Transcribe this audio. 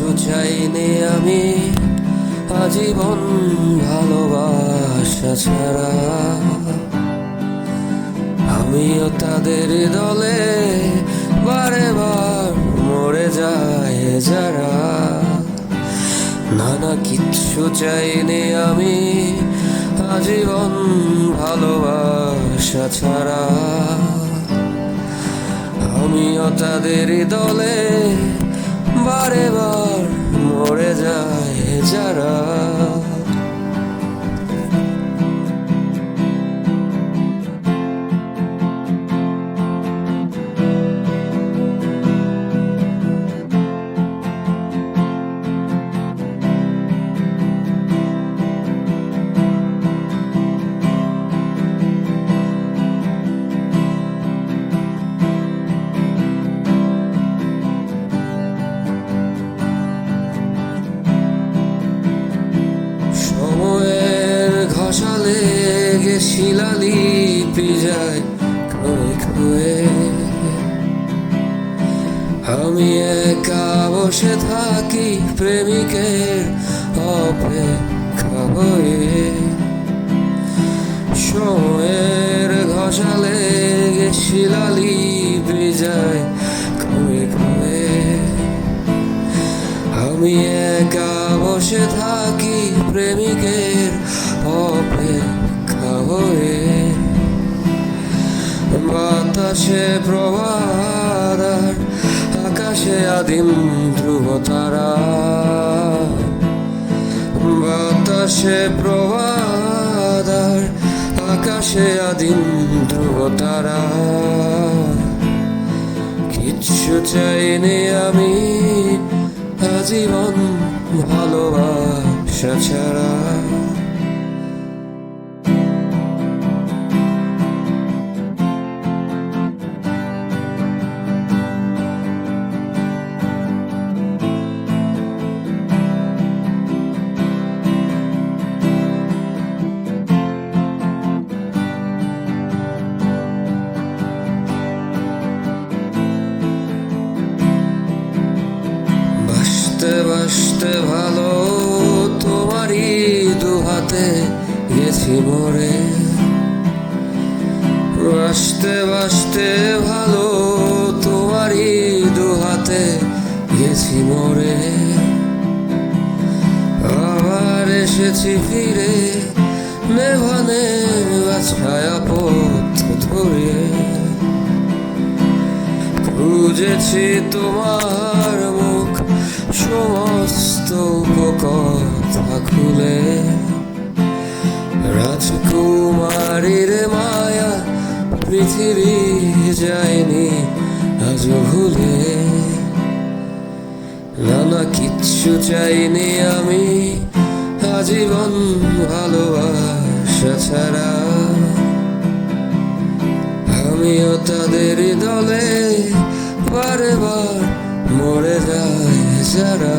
কিচ্ছু চাইনি আমি। আজীবন ভালোবাসা ছাড়া। আমিও তাদের দলে বারে বার মরে যায় যারা। নানা কিচ্ছু চাইনি আমি, আজীবন ভালোবাসা ছাড়া। আমিও তাদের দলে বারে বার মরে যায় যারা। গে শিলালিপি যায় ক্ষয়ে ক্ষয়ে আমি একা বসে থাকি প্রেমিকের অপেক্ষা হয়ে। সময়ের ঘষালে গে শিলালিপি যায় ক্ষয়ে ক্ষয়ে আমি একা বসে থাকি প্রেমিকের অপেক্ষা হয়ে বাতাসে প্রবাদ আর আকাশে আদিম ধ্রুব তারা। বাতাসে প্রবাদ আর আকাশে আদিম ধ্রুব তারা। কিচ্ছু চাইনি আমি আজীবন ভালোবাসা ছাড়া। বাসতে ভালো, তোমারই দুহাতে গেছি মরে বাসতে বাসতে ভালো, তোমারই দুহাতে গেছি মরে আবার এসেছি ফিরে নেভানে ছায়া পথ ধরে খুঁজেছি তোমার সমস্ত কথা খুলে রাজকুমারীর মায়া পৃথিবী যায়নি আজ ভুলে। নানা কিচ্ছু চাইনি আমি আজীবন ভালোবাসা ছাড়া। আমিও তাদের দলে বারে বার মরে যায় যারা।